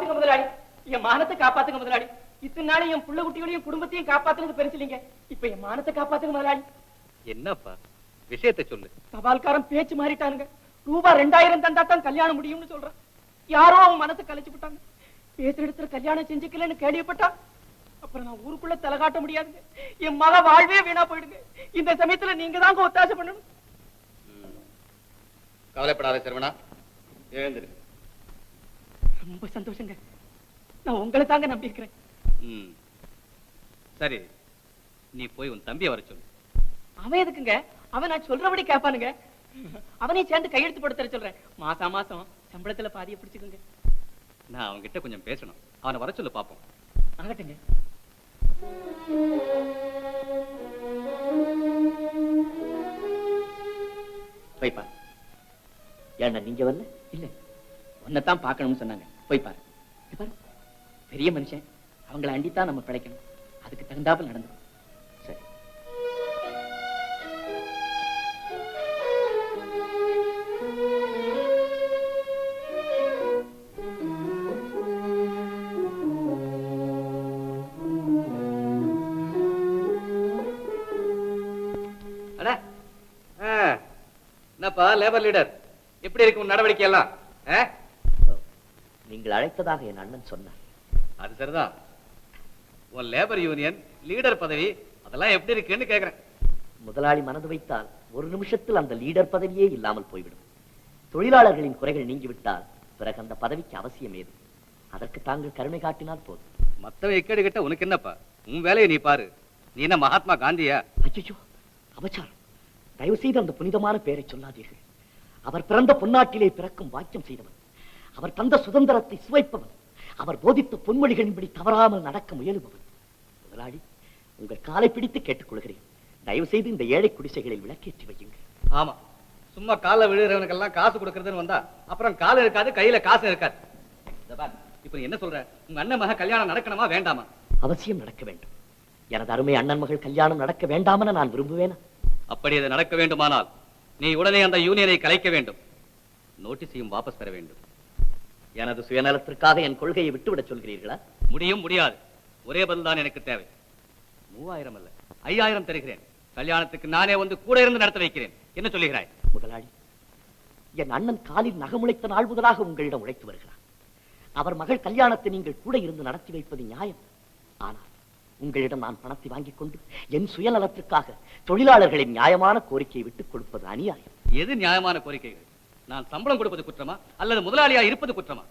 காப்பாத்துங்க முதலாளி. என் மானத்தை காப்பாத்துங்க முதலாளி. இத்தனை நாள் என் புள்ள குட்டிகளையும் குடும்பத்தையும் காப்பாத்துனது பெருசு இல்லைங்க இப்ப என் மானத்தை காப்பாத்துங்க முதலாளி. என்னப்பா? விஷயத்தை சொல்லு. தபால்காரன் பேச்சு மாறிட்டானுங்க. ரூபா ரெண்டாயிரம் தந்தா தான் கல்யாணம் முடியும்னு சொல்றான். யாரோ அவன் மனசை கலைச்சு விட்டாங்க. பேசுற இடத்துல கல்யாணம் செஞ்சுக்கலன்னு கேள்விப்பட்டா அப்புறம் நான் ஊருக்குள்ள தலை காட்ட முடியாதுங்க. என் மக வாழ்வே வீணா போயிடுங்க. இந்த சமயத்துல நீங்க தாங்க ஒத்தாசை பண்ணணும். கவலைப்படாத சரவணா. எழுந்திரு. ரொம்ப சந்தோஷங்க. நான் உங்களை தாங்க நம்பி இருக்கிறேன் சரி நீ போய் உன் தம்பியை வர சொல்லு. அவன் எதுக்குங்க? அவன் நான் சொல்றபடி கேட்பானுங்க அவனையும் சேர்ந்து கையெழுத்து போட்டு தர சொல்றேன். மாசம் மாசம் சம்பளத்துல பாதியை பிடிச்சுக்கோங்க. நான் அவன்கிட்ட கொஞ்சம் பேசணும். அவனை வர சொல்லு பாப்போம். ஆகட்டுங்க. போய் பாரு ஏன்டா நீங்க வரல? இல்ல. உன்னைத்தான் பார்க்கணும்னு சொன்னாங்க. போய் பாரு. பாரு. பெரிய மனுஷன். அவங்கள அண்டித்தான் நம்ம பிழைக்கணும். அதுக்கு தகுந்தாப்பில் நடந்துடும் சரி. அட. என்னப்பா லேபர் லீடர் எப்படி இருக்கு உன் நடவடிக்கை எல்லாம் நீங்கள் அழைத்ததாக என் அண்ணன் சொன்னார். அது சரிதான். உன் லேபர் யூனியன் லீடர் பதவி அதெல்லாம் எப்படி இருக்குன்னு கேக்குறேன். முதலாளி மனது வைத்தால் ஒரு நிமிஷத்தில் அந்த லீடர் பதவியே இல்லாமல் போய்விடும். தொழிலாளர்களின் குறைகள் நீங்கிவிட்டால் பிறகு அந்த பதவிக்கு அவசியம் ஏது? அதற்கு தாங்கள் கருணை காட்டினால் போதும். மத்தவன் எக்கேடு கிட்ட உனக்கு என்னப்பா? உன் வேலையை நீ பாரு. நீ என்ன மகாத்மா காந்தியா? ஐயோ அபச்சாரம். தயவு செய்து அந்த புனிதமான பெயரை சொல்லாதீர்கள். அவர் பிறந்த பொன்னாட்டிலே பிறக்கும் வாக்கியம் செய்தவன். அவர் தந்த சுதந்திரத்தை சுவைப்பவன் அவர் போதித்த பொன்மொழிகளின்படி தவறாமல் நடக்க முயலுபவன் முதலாளி உங்கள் காலை பிடித்து கேட்டுக்கொள்கிறேன். தயவு செய்து இந்த ஏழை குடிசைகளில் விளக்கேற்றி வையுங்கள். ஆமா. சும்மா கால விழுகிறவனுக்கெல்லாம் காசு கொடுக்கறதுன்னு வந்தா அப்புறம் கால் இருக்காது கையில காசு இருக்காது. இப்ப என்ன சொல்ற? உங்க அண்ணன் மக கல்யாணம் நடக்கணுமா வேண்டாமா? அவசியம் நடக்க வேண்டும். எனது அருமை அண்ணன் மகள் கல்யாணம் நடக்க வேண்டாமென நான் விரும்புவேனா? அப்படி அது நடக்க வேண்டுமானால் நீ உடனே அந்த யூனியனை கலைக்க வேண்டும். நோட்டீஸையும் வாபஸ் பெற வேண்டும். எனது சுயநலத்திற்காக என் கொள்கையை விட்டுவிடச் சொல்கிறீர்களா? முடியும் முடியாது. ஒரே பதில் தான் எனக்கு தேவை. மூவாயிரம் அல்ல ஐயாயிரம் தருகிறேன். கல்யாணத்துக்கு நானே வந்து கூட இருந்து நடத்த வைக்கிறேன். என்ன சொல்லுகிறாய்? முதலாளி என் அண்ணன் காலில் நகமுளைத்த நாள் முதலாக உங்களிடம் உழைத்து வருகிறார். அவர் மகள் கல்யாணத்தை நீங்கள் கூட இருந்து நடத்தி வைப்பது நியாயம். ஆனால் உங்களிடம் நான் பணத்தை வாங்கிக் கொண்டு என் சுயநலத்திற்காக தொழிலாளர்களின் நியாயமான கோரிக்கையை விட்டுக் கொடுப்பது அநியாயம். எது நியாயமான கோரிக்கைகள்? நான் சம்பளம் கொடுப்பது குற்றமா? அல்லது முதலாளியா இருப்பது குற்றமா?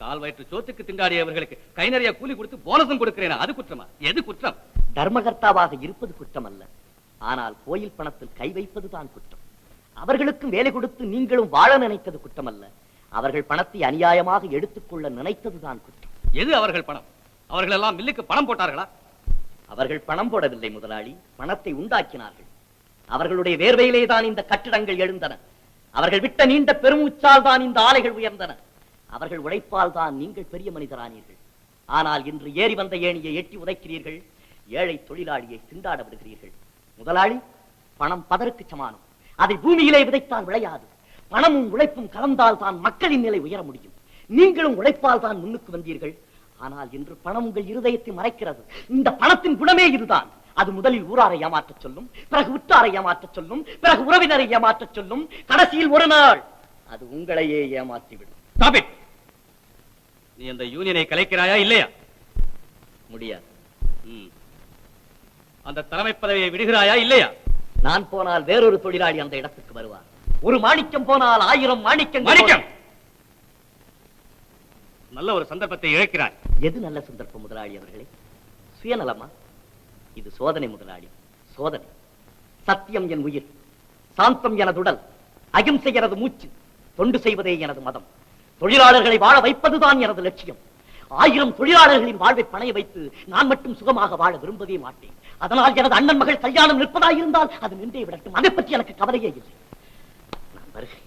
கால் வயிற்று சோத்துக்கு திண்டாடியவர்களுக்கு கை நிறைய கூலி கொடுத்து போனஸும் கொடுக்கிறேன்? அது குற்றமா? எது குற்றம்? தர்மகர்த்தாவாக இருப்பது குற்றம் அல்ல ஆனால் கோயில் பணத்தில் கை வைப்பதுதான் குற்றம். அவர்களுக்கும் வேலை கொடுத்து நீங்களும் வாழ நினைத்தது குற்றம் அல்ல அவர்கள் பணத்தை அநியாயமாக எடுத்துக்கொள்ள நினைத்ததுதான் குற்றம். எது அவர்கள் பணம்? அவர்கள் எல்லாம் மில்லுக்கு பணம் போட்டார்களா? அவர்கள் பணம் போடவில்லை முதலாளி. பணத்தை உண்டாக்கினார்கள். அவர்களுடைய வேர்வையிலே தான் இந்த கட்டிடங்கள் எழுந்தன. அவர்கள் விட்ட நீண்ட பெருமூச்சால் தான் இந்த ஆலைகள் உயர்ந்தன. அவர்கள் உழைப்பால் தான் நீங்கள் பெரிய மனிதரானீர்கள். ஆனால் இன்று ஏறி வந்த ஏணியை எட்டி உதைக்கிறீர்கள் ஏழை தொழிலாளியை திண்டாட விடுகிறீர்கள். முதலாளி பணம் பதருக்கு சமானம். அதை பூமியிலே விதைத்தால் விளையாது. பணமும் உழைப்பும் கலந்தால் தான் மக்களின் நிலை உயர முடியும். நீங்களும் உழைப்பால் தான் முன்னுக்கு வந்தீர்கள். ஆனால் இன்று பணம் உங்கள் இருதயத்தை மறைக்கிறது. இந்த பணத்தின் குணமே இதுதான். அது முதலில் ஊராரை ஏமாற்றச் சொல்லும் பிறகு உற்றாரை ஏமாற்றச் சொல்லும் பிறகு உறவினரை ஏமாற்றச் சொல்லும் கடைசியில் ஒரு நாள் அது உங்களையே ஏமாற்றிவிடும்! நீ அந்த யூனியனை கலைக்கிறாயா இல்லையா? முடியாது. அந்த தலைமை பதவியை விடுகிறாயா இல்லையா? நான் போனால் வேறொரு தொழிலாளி அந்த இடத்துக்கு வருவார். ஒரு மாணிக்கம் போனால் ஆயிரம் மாணிக்கம் மாணிக்கம்! நல்ல ஒரு சந்தர்ப்பத்தை இழக்கிறாய். எது நல்ல சந்தர்ப்பம் முதலாளி அவர்களே? சுயநலமா? இது சோதனை முதலாளி. சோதனை. சத்தியம் என் உயிர். சாந்தம் எனது உடல். அகிம்சை எனது மூச்சு. தொண்டு செய்வதே எனது மதம். தொழிலாளர்களை வாழ வைப்பதுதான் எனது லட்சியம். ஆயிரம் தொழிலாளர்களின் வாழ்வை பணைய வைத்து நான் மட்டும் சுகமாக வாழ விரும்பவே மாட்டேன். அதனால் எனது அண்ணன் மகள் கல்யாணம் நிற்பதாக இருந்தால் அது நின்றே விடட்டும். அதை பற்றி எனக்கு கவலையே இல்லை. நான் வருகிறேன்.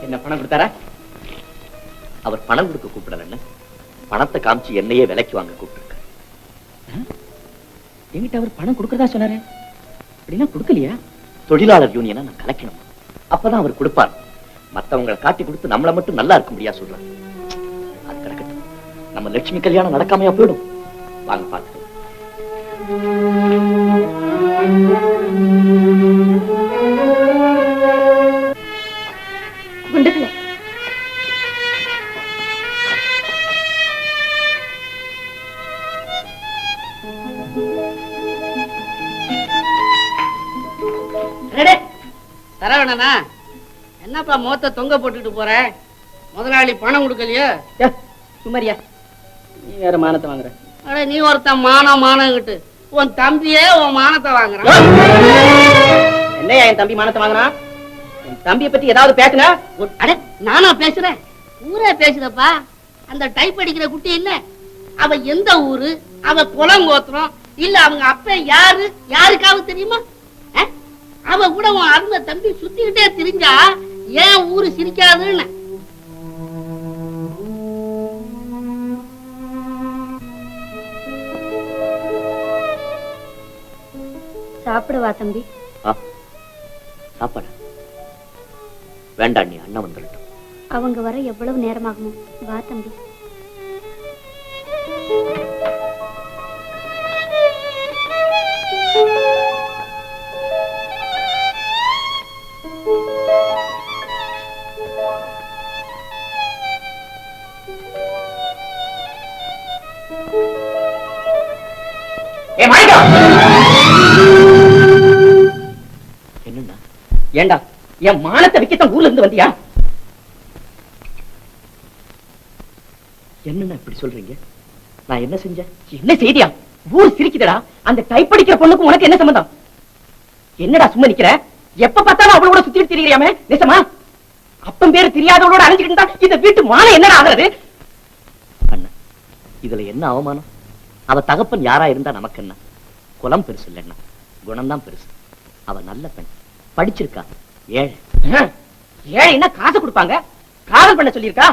என்ன பணம் கொடுத்தாரா? அவர் பணம் கொடுக்க கூப்பிடல பணத்தை காமிச்சு என்னையே விலைக்கு வாங்க கூப்பிட்டுருக்காரு என்கிட்ட அவர் பணம் கொடுக்கறதா சொன்னாரு? அப்படின்னா கொடுக்கலையா? தொழிலாளர் யூனியனை நான் கலைக்கணும். அப்பதான் அவர் கொடுப்பார். மத்தவங்களை காட்டி கொடுத்து நம்மள மட்டும் நல்லா இருக்க முடியா சொல்றாரு. அது கிடக்கட்டும் நம்ம லட்சுமி கல்யாணம் நடக்காமையா போயிடும். வாங்க பார்த்து சரவணனா என்னப்பா முகத்தை தொங்க போட்டுட்டு போற? முதலாளி பணம் கொடுக்கலையோ? சுமரியா நீ வேற மானத்தை வாங்குற. அட நீ ஒருத்தன் மானம் மானங்கிட்டு உன் தம்பியே உன் மானத்தை வாங்குறான். என்னையா என் தம்பி மானத்தை வாங்குறான் என் தம்பியை பத்தி ஏதாவது பேசுனா அட நானா பேசுறேன்? ஊரே பேசுறப்பா அந்த டைப் அடிக்கிற குட்டி இல்ல அவ எந்த ஊரு? அவ குலம் கோத்திரம் இல்ல அவங்க அப்பன் யாரு? யாருக்காவது கூட உன் அருமை தம்பி சுத்திக்கிட்டே திரிஞ்சா ஏன் ஊரு சிரிக்காதுன்னு? சாப்பிடுவா தம்பி? சாப்பாடு. வேண்டாம் நீ அண்ணன் வந்துடட்டும் அவங்க வர எவ்வளவு நேரமாகுமோ? வா தம்பி. ஏண்டா? என் மானத்தை விக்கத்தான் ஊர்ல இருந்து வந்தியா? என்ன இப்படி சொல்றீங்க? நான் என்ன செஞ்சேன்? என்ன செய்தியா? ஊர் சிரிக்குதுடா. அந்த டைப் அடிக்கிற பொண்ணுக்கு உனக்கு என்ன சம்பந்தம்? என்னடா சும்மா நிக்கிற? எப்ப பார்த்தாலும் அவளோட சுத்திட்டு திரியிறியாமே நிசமா அப்பன் பேரு தெரியாதவளோட அழைஞ்சிட்டு இருந்தா இந்த வீட்டு மானம் என்னடா ஆகுறது? அண்ணா இதுல என்ன அவமானம்? அவ தகப்பன் யாரா இருந்தா நமக்கு என்ன குலம் பெருசு இல்லைன்னா குணம்தான் பெருசு. அவ நல்ல பெண். படிச்சிருக்கா. ஏழை. ஏழைன்னா காசு கொடுப்பாங்க? காதல் பண்ண சொல்லியிருக்கா?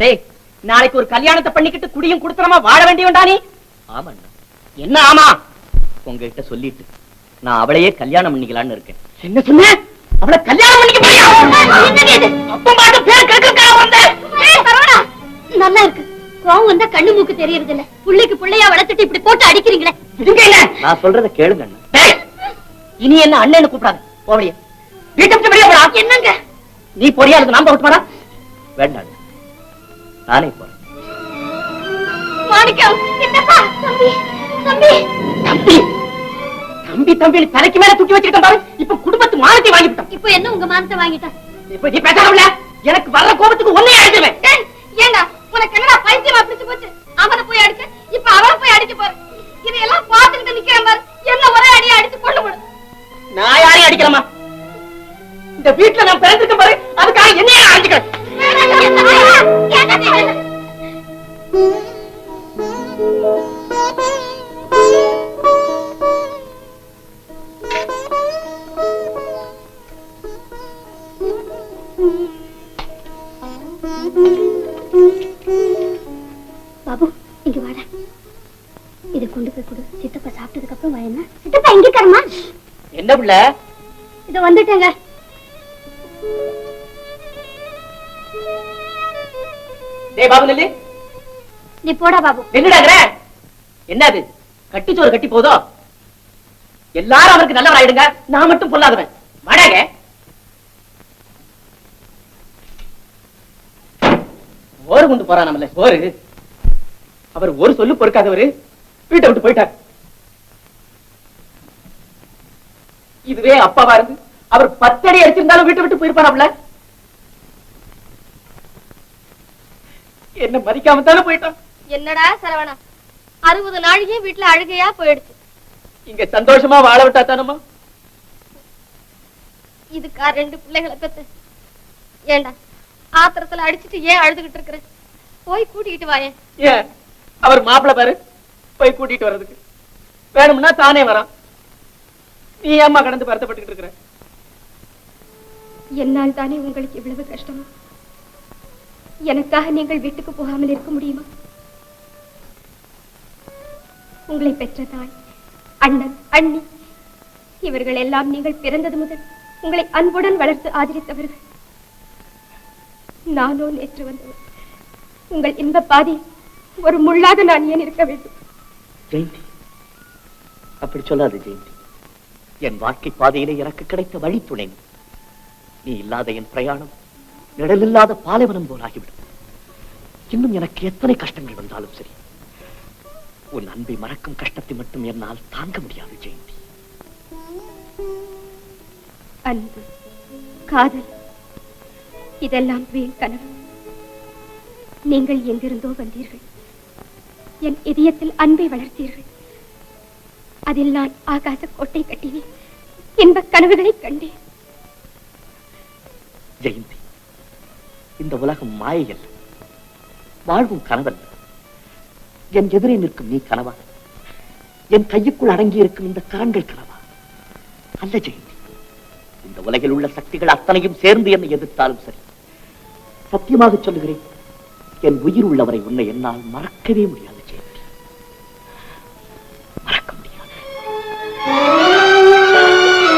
டேய் நாளைக்கு ஒரு கல்யாணத்தை பண்ணிக்கிட்டு குடியும் குடுத்தனமா வாழ வேண்டியவன்டா நீ? ஆமாண்ணா. என்ன ஆமா? உங்ககிட்ட சொல்லிட்டு நான் அவளையே கல்யாணம் பண்ணிக்கலான்னு இருக்கேன். என்ன சொன்ன? அவளை கல்யாணம் பண்ணிக்க நல்லா இருக்கு. கோவம் வந்தா கண்ணு மூக்கு தெரியறது இல்ல புள்ளைக்கு புள்ளையா வளர்த்துட்டு இப்படி போட்டு அடிக்கிறீங்களே. நான் சொல்றத கேளுங்க இனி என்ன அண்ணன்னு கூப்பிடாத. போவடிய வீட்டை போடா. என்னங்க? நீ பொடியா இருக்கு நான் போகட்டுமாடா வேண்டாம் அண்ணா. நானே போறேன். மாணிக்கம் என்னப்பா தம்பி தம்பி. தம்பி தம்பி தம்பி தலைக்கு மேல தூக்கி வச்சிருக்கேன் பாரு. இப்ப குடும்பத்து மானத்தை வாங்கிவிட்டோம் இப்போ என்ன உங்க மானத்தை வாங்கிட்டா இப்ப நீ பேசாமல எனக்கு வர்ற கோபத்துக்கு ஒன்னே புள்ள இத வந்துட்டேங்க. டேய் பாபு நெல்லி. நீ போடா பாபு. என்னடாங்கற என்னது? கட்டிச்சோறு கட்டி போதோ? எல்லாரும் அவருக்கு நல்லவர் ஆயிடுங்க நான் மட்டும் பொல்லாதவன். வாடாங்க. ஓறு கொண்டு போறான் நம்மள. ஓரு அவர் ஒரு சொல்லு பொறுக்காதவரு. வீட்டை விட்டு போயிட்டார். இதுவே அப்பாவா இருந்து அவர் பத்தடி அடிச்சிருந்தாலும் வீட்டை விட்டு போயிருப்பாராம்ல? என்ன மதிக்காம தானே போயிட்டான்? என்னடா சரவணா? அறுபது நாளைக்கு வீட்டுல அழுகையா போயிடுச்சு. இங்க சந்தோஷமா வாழ விட்டா தானம்மா? இதுக்கா ரெண்டு பிள்ளைகளை பெத்து. ஏண்டா ஆத்திரத்துல அடிச்சிட்டு ஏன் அழுதுகிட்டு இருக்கிற? போய் கூட்டிக்கிட்டு வாயேன் ஏன்? அவர் மாப்பிளை பாரு போய் கூட்டிட்டு வர்றதுக்கு. வேணும்னா தானே வரான். நீ ஏம்மா கடந்து வருத்தப்பட்டுக்கிட்டு இருக்கிற? என்னால் தானே உங்களுக்கு இவ்வளவு கஷ்டமா? எனக்காக நீங்கள் வீட்டுக்கு போகாமல் இருக்க முடியுமா? உங்களை பெற்ற தாய் அண்ணன் அண்ணி இவர்கள் எல்லாம் நீங்கள் பிறந்தது முதல் உங்களை அன்புடன் வளர்த்து ஆதரித்தவர்கள். நானோ நேற்று வந்தவர் உங்கள் இன்ப பாதி ஒரு முள்ளாக நான் ஏன் இருக்க வேண்டும்? ஜெயந்தி அப்படி சொல்லாது ஜெயந்தி. என் வாழ்க்கை பாதையிலே எனக்கு கிடைத்த வழித்துணை. நீ. நீ இல்லாத என் பிரயாணம் நிழலில்லாத பாலைவனம் போலாகிவிடும் இன்னும் எனக்கு எத்தனை கஷ்டங்கள் வந்தாலும் சரி உன் அன்பை மறக்கும் கஷ்டத்தை மட்டும் என்னால் தாங்க முடியாது ஜெயந்தி. அன்பு காதல் இதெல்லாம் வீண் கனவு. நீங்கள் எங்கிருந்தோ வந்தீர்கள். என் இதயத்தில் அன்பை வளர்த்தீர்கள். அதில் நான் ஆகாச கோட்டை கட்டினேன் இன்ப கனவுகளை கண்டேன். ஜெயந்தி இந்த உலகம் மாயையல்ல. வாழ்வும் கனவல்ல. என் எதிரே நிற்கும் நீ கனவா? என் கையுக்குள் அடங்கி இருக்கும் இந்த கரங்கள் கனவா? அல்ல ஜெயந்தி இந்த உலகில் உள்ள சக்திகள் அத்தனையும் சேர்ந்து என்னை எதிர்த்தாலும் சரி. சத்தியமாக சொல்லுகிறேன் என் உயிர் உள்ளவரை உன்னை என்னால் மறக்கவே முடியாது.